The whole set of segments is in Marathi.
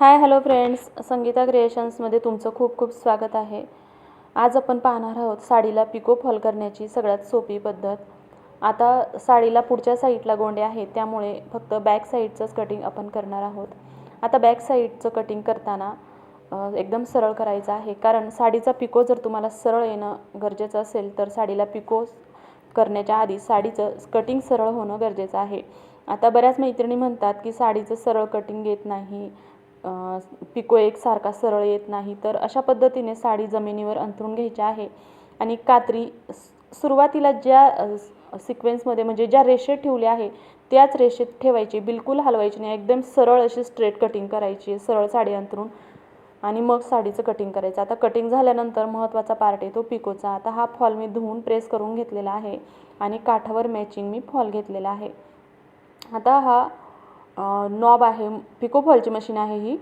Hi hello friends. संगीता क्रिएशन्समध्ये तुमचं खूप खूप स्वागत आहे. आज आपण पाहणार आहोत साडीला पिको फॉल करण्याची सगळ्यात सोपी पद्धत. आता साडीला पुढच्या साईडला गोंडे आहेत त्यामुळे फक्त बॅक साईडचंच कटिंग आपण करणार आहोत. आता बॅक साईडचं कटिंग करताना एकदम सरळ करायचं आहे. कारण साडीचा पिको जर तुम्हाला सरळ येणं गरजेचं असेल तर साडीला पिको करण्याच्या आधी साडीचं कटिंग सरळ होणं गरजेचं आहे. आता बऱ्याच मैत्रिणी म्हणतात की साडीचं सरळ कटिंग येत नाही. पिको एकसारखा सरळ येत नाही तर अशा पद्धतीने साडी जमिनीवर अंथरून घ्यायची आहे. आणि कात्री सुरुवातीला ज्या सिक्वेन्समध्ये म्हणजे ज्या रेषेत ठेवली आहे त्याच रेषेत ठेवायची बिलकुल हलवायची नाही. एकदम सरळ अशी स्ट्रेट कटिंग करायची सरळ साडी अंथरून आणि मग साडीचं कटिंग करायचं. आता कटिंग झाल्यानंतर महत्त्वाचा पार्ट आहे तो पिकोचा. आता हा फॉल मी धुवून प्रेस करून घेतलेला आहे आणि काठावर मॅचिंग मी फॉल घेतलेला आहे. आता हा नॉब आहे पिको फॉलची मशीन आहे ही.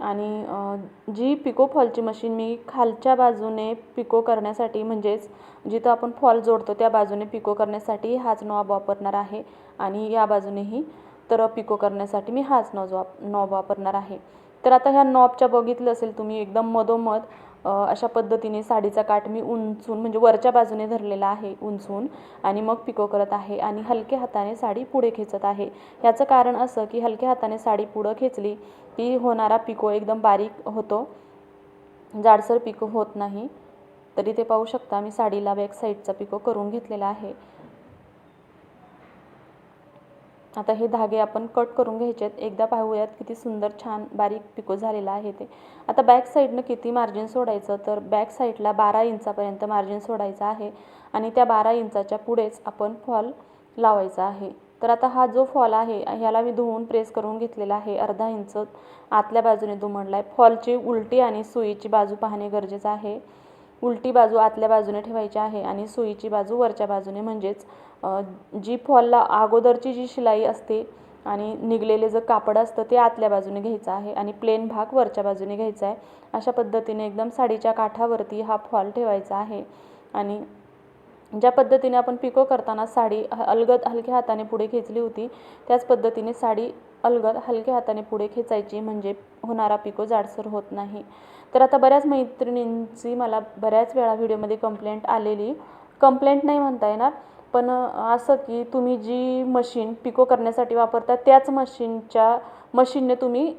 आणि जी पिको फॉलची मशीन मी खालच्या बाजूने पिको करण्यासाठी म्हणजेच जिथं आपण फॉल जोडतो त्या बाजूने पिको करण्यासाठी हाच नॉब वापरणार आहे. आणि या बाजूनेही तर पिको करण्यासाठी मी हाच नॉज वाप नॉब वापरणार आहे. तर आता ह्या नॉबच्या बघितलं असेल तुम्ही एकदम मधोमध अशा पद्धतीने साडीचा काठ मी उंचून म्हणजे वरच्या बाजूने धरलेला आहे उंचून आणि मग पिको करत आहे आणि हलक्या हाताने साडी पुढे खेचत आहे. याचं कारण असं की हलक्या हाताने साडी पुढं खेचली की होणारा पिको एकदम बारीक होतो. जाडसर पिको होत नाही. तरी ते पाहू शकता मी साडीला बॅक साईडचा पिको करून घेतलेला आहे. आता हे धागे आपण कट करून घ्यायचे आहेत एकदा पाहूयात किती सुंदर छान बारीक पिको झालेला आहे ते. आता बॅक साईडनं किती मार्जिन सोडायचं? तर बॅक साईडला बारा इंचापर्यंत मार्जिन सोडायचं आहे आणि त्या बारा इंचाच्या पुढेच आपण फॉल लावायचा आहे. तर आता हा जो फॉल आहे ह्याला मी धुवून प्रेस करून घेतलेला आहे अर्धा इंच. आतल्या बाजूने दुमडला आहे फॉलची उलटी आणि सुईची बाजू पाहणे गरजेचं आहे. उलटी बाजू आतल्या बाजूने ठेवायची आहे आणि सुईची बाजू वरच्या बाजूने. म्हणजेच जी फॉलला अगोदरची जी शिलाई असते आणि निघलेले जे कापड असतं ते आतल्या बाजूने घ्यायचं आहे आणि प्लेन भाग वरच्या बाजूने घ्यायचा आहे. अशा पद्धतीने एकदम साडीच्या काठावरती हा फॉल ठेवायचा आहे आणि ज्या पद्धतीने आपण पिको करताना साडी अलगद हलक्या हाताने पुढे खेचली होती त्याच पद्धतीने साडी अलगद हलक्या हाताने पुढे खेचायची म्हणजे होणारा पिको जाडसर होत नाही. तर आता बऱ्याच मैत्रिणींची मला बऱ्याच वेळा व्हिडिओमध्ये कंप्लेंट आलेली. कंप्लेंट नाही म्हणता येणार पण असं की तुम्ही जी मशीन पिको करण्यासाठी वापरता त्याच मशीनच्या मशीनने तुम्ही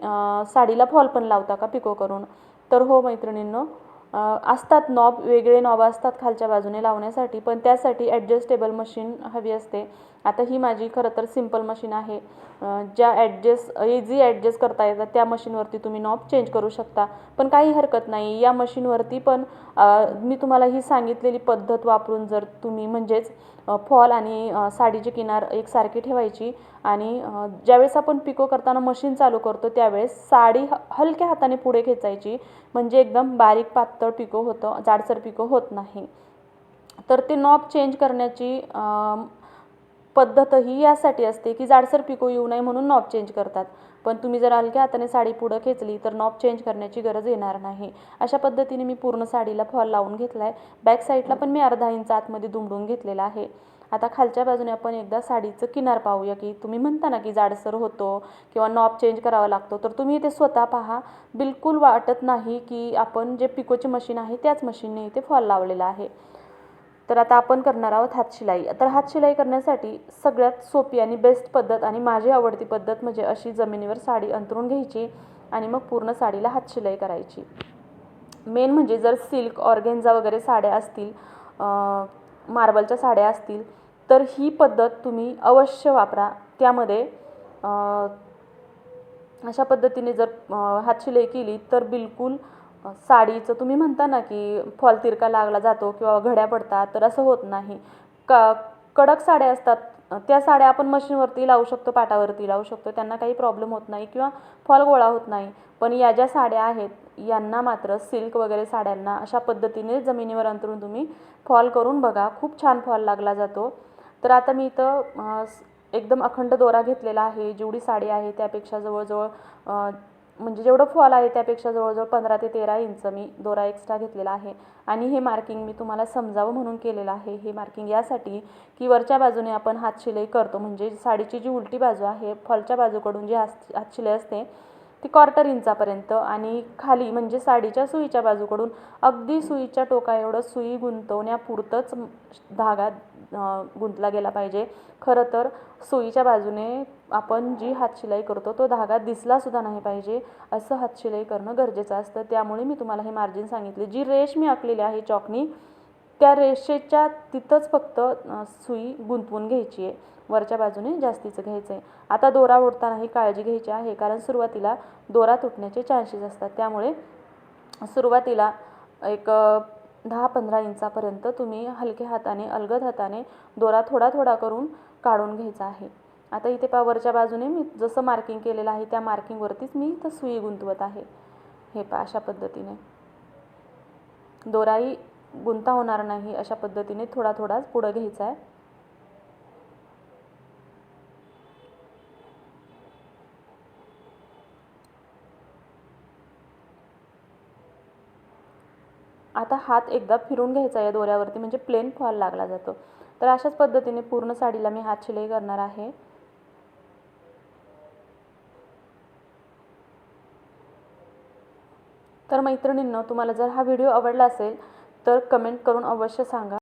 साडीला फॉल पण लावता का पिको करून? तर हो मैत्रिणींनो असतात नॉब वेगळे नॉब असतात खालच्या बाजूने लावण्यासाठी पण त्यासाठी ॲडजस्टेबल मशीन हवी असते. आता ही माझी खरं तर सिंपल मशीन आहे. ज्या ॲडजस्ट इझी ॲडजस्ट करता येतात त्या मशीनवरती तुम्ही नॉब चेंज करू शकता. पण काही हरकत नाही. या मशीनवरती पण मी तुम्हाला ही सांगितलेली पद्धत वापरून जर तुम्ही म्हणजेच फॉल आणि साडीची किनार एकसारखी ठेवायची आणि ज्यावेळेस आपण पिको करताना मशीन चालू करतो त्यावेळेस साडी ह हलक्या हाताने पुढे खेचायची. म्हणजे एकदम बारीक पातळ पिको होतं जाडसर पिको होत नाही. तर ते नॉब चेंज करण्याची पद्धत ही यासाठी असते की जाडसर पिको येऊ नये म्हणून नॉब चेंज करतात. पण तुम्ही जर हलक्या हाताने साडी पुढं खेचली तर नॉब चेंज करण्याची गरज येणार नाही. अशा पद्धतीने मी पूर्ण साडीला फॉल लावून घेतला आहे बॅक साईडला पण मी अर्धा इंच आतमध्ये दुमडून घेतलेला आहे. आता खालच्या बाजूने आपण एकदा साडीचं किनार पाहूया की तुम्ही म्हणता ना की जाडसर होतो किंवा नॉब चेंज करावा लागतो तर तुम्ही ते स्वतः पहा. बिलकुल वाटत नाही की आपण जे पिकोची मशीन आहे त्याच मशीनने इथे फॉल लावलेला आहे. तर आता आपण करणार आहोत हातशिलाई तर हातशिलाई करण्यासाठी सगळ्यात सोपी आणि बेस्ट पद्धत आणि माझी आवडती पद्धत म्हणजे अशी जमिनीवर साडी अंतरून घ्यायची आणि मग पूर्ण साडीला हातशिलाई करायची. मेन म्हणजे जर सिल्क ऑर्गेन्झा वगैरे साड्या असतील मार्बलच्या साड्या असतील तर ही पद्धत तुम्ही अवश्य वापरा. त्यामध्ये अशा पद्धतीने जर हातशिलाई केली तर बिलकुल साडीचं तुम्ही म्हणता ना की फॉल तिरका लागला जातो किंवा घड्या पडतात तर असं होत नाही. क कडक साड्या असतात त्या साड्या आपण मशीनवरती लावू शकतो पाटावरती लावू शकतो त्यांना काही प्रॉब्लेम होत नाही किंवा फॉल गोळा होत नाही. पण या ज्या साड्या आहेत यांना मात्र सिल्क वगैरे साड्यांना अशा पद्धतीने जमिनीवर अंतरून तुम्ही फॉल करून बघा. खूप छान फॉल लागला जातो. तर आता मी इथं एकदम अखंड दोरा घेतलेला आहे. जेवढी साडी आहे त्यापेक्षा जवळजवळ म्हणजे जेवढं फॉल आहे त्यापेक्षा जवळजवळ पंधरा ते तेरा इंच मी दोरा एक्स्ट्रा घेतलेला आहे. आणि हे मार्किंग मी तुम्हाला समजावं म्हणून केलेलं आहे. हे मार्किंग यासाठी की वरच्या बाजूने आपण हात शिलाई करतो. म्हणजे साडीची जी उलटी बाजू आहे फॉलच्या बाजूकडून जी हात हात शिलाई असते ती क्वार्टर इंचापर्यंत. आणि खाली म्हणजे साडीच्या सुईच्या बाजूकडून अगदी सुईच्या टोका एवढं सुई गुंतवण्यापुरतंच धागा गुंतला गेला पाहिजे. खरं तर सुईच्या बाजूने आपण जी हातशिलाई करतो तो धागा दिसलासुद्धा नाही पाहिजे असं हातशिलाई करणं गरजेचं असतं. त्यामुळे मी तुम्हाला हे मार्जिन सांगितले. जी रेष मी आखलेली आहे चॉकनी त्या रेषेच्या तिथंच फक्त सुई गुंतवून घ्यायची आहे. वरच्या बाजूने जास्तीचं घ्यायचं आहे आता दोरा ओढतानाही काळजी घ्यायची आहे कारण सुरुवातीला दोरा तुटण्याचे चान्सेस असतात. त्यामुळे सुरुवातीला एक दहा पंधरा इंचापर्यंत तुम्ही हलक्या हाताने अलगद हाताने दोरा थोडा थोडा करून काढून घ्यायचा आहे. आता इथे पा वरच्या बाजूने मी जसं मार्किंग केलेलं आहे त्या मार्किंगवरतीच मी इथं सुई गुंतवत आहे. हे पा अशा पद्धतीने. दोराही गुंता होणार नाही अशा पद्धतीने थोडा थोडाच पुढं घ्यायचा आहे. आता हात एकदा फिरून घ्यायचा या दोऱ्यावरती म्हणजे प्लेन फॉल लागला जातो. तर अशाच पद्धतीने पूर्ण साडीला मी हात शिलाई करणार आहे. तर मैत्रिणींनो तुम्हाला जर हा व्हिडिओ आवडला असेल तर कमेंट करून अवश्य सांगा.